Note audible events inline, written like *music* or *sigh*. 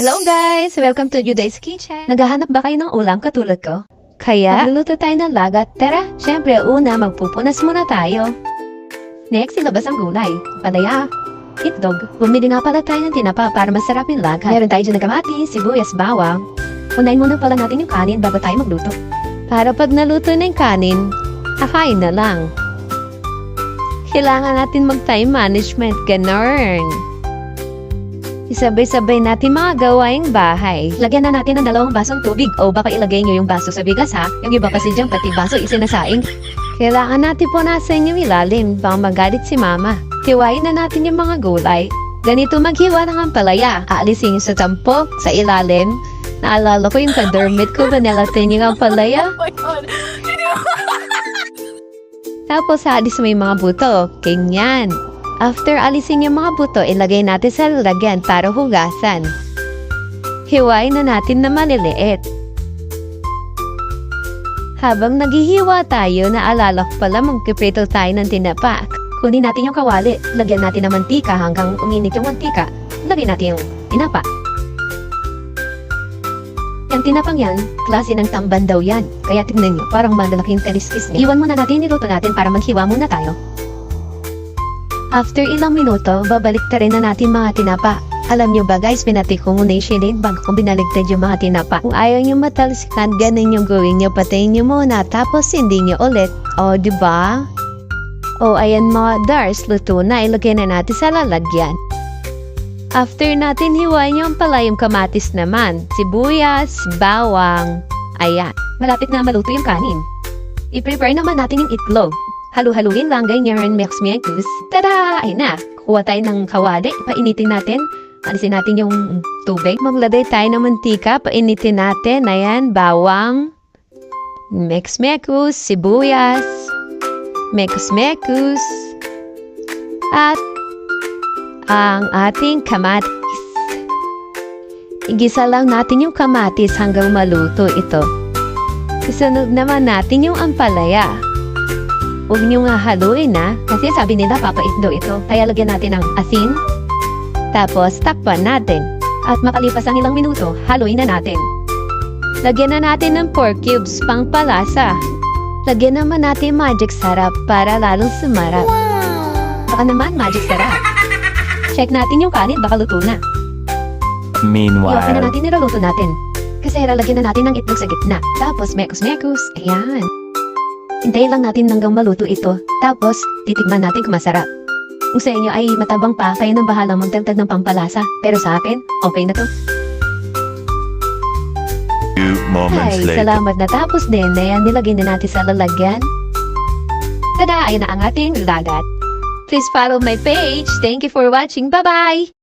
Hello guys! Welcome to Juday's Kitchen. Naghahanap ba kayo ng ulam katulad ko? Kaya, magluluto tayo ng lagat. Tara, syempre una, magpupunas muna tayo. Next, ilabas ang gulay. Palaya, itlog. Bumili nga pala tayo ng tinapa para masarap yung lagat. Meron tayo dyan ng kamatis, sibuyas, bawang. Unahin muna pala natin yung kanin bago tayo magluto. Para pag naluto na yung kanin, kakain na lang. Kailangan natin mag-time management, ganun. Isabay-sabay natin mga gawaing bahay. Lagyan na natin ng dalawang basong tubig o baka ilagay nyo yung baso sa bigas ha. Yung iba kasi dyan pati baso isinasaing. Kailangan natin punasan yung ilalim baka magalit si mama. Hiwain na natin yung mga gulay. Ganito maghiwa ng ampalaya. Aalisin sa tampok, sa ilalim. Naalala ko yung kadermit ko, vanilla tin yung ampalaya. *laughs* Oh. Tapos aalis mo yung mga buto. Ganyan. After alisin yung mga buto, ilagay natin sa lalagyan para hugasan. Hiwain na natin na maliliit. Habang naghihiwa tayo, naalala ko pala magpiprito tayo ng tinapa. Kunin natin yung kawali, lagyan natin ng mantika hanggang uminit yung mantika. Lagyan natin yung tinapa. Yung tinapang yan, klase ng tamban daw yan. Kaya tignan nyo, parang malalaking kaliskis niya. Iwan muna natin niluto natin para maghiwa muna tayo. After ilang minuto, babalik ta rin na natin mga tinapa. Alam nyo ba guys, pinati ko muna yung shilling bago ko binaligtad yung mga tinapa. Kung ayaw nyo matalsikan, ganun yung gawin nyo. Patayin nyo muna, tapos hindi nyo ulit. O, di ba? O, ayan mga dars, luto na. Ilagay na natin sa lalagyan. After natin hiwain yung pala yung kamatis naman, sibuyas, bawang, ayan. Malapit na maluto yung kanin. I-prepare naman natin yung itlog. Halu-haluin lang ganyan, mix mix. Tada! Ay na! Kuha tayo ng kawali, painitin natin. Alisin natin yung tubig. Maglagay tayo ng mantika, painitin natin. Ayan, bawang. Mix mix, sibuyas. Mix mix. At ang ating kamatis. Igisa lang natin yung kamatis hanggang maluto ito. Isunod naman natin yung ampalaya. Huwag niyo nga haluin na, kasi sabi nila papait daw ito. Kaya lagyan natin ng asin, tapos takpan natin. At makalipas ang ilang minuto, haluin na natin. Lagyan na natin ng pork cubes pang palasa. Lagyan naman natin magic sarap para lalong sumarap. Baka naman magic sarap. Check natin yung kanin, baka luto na. I-open na Meanwhile, natin, niluluto natin. Kasi lalagyan na natin ng itlog sa gitna. Tapos, mekus-mekus. Ayan. Hintayin lang natin hanggang maluto ito. Tapos, titikman natin kung masarap. Kung sa inyo ay matabang pa, kayo nang bahala magdagdag ng pampalasa. Pero sa akin, okay na to. few moments Ay, later. salamat na tapos din. Ayan, nilagay na natin sa lalagyan. Tada! Ayan na ang ating lagat. Please follow my page. Thank you for watching. Bye-bye!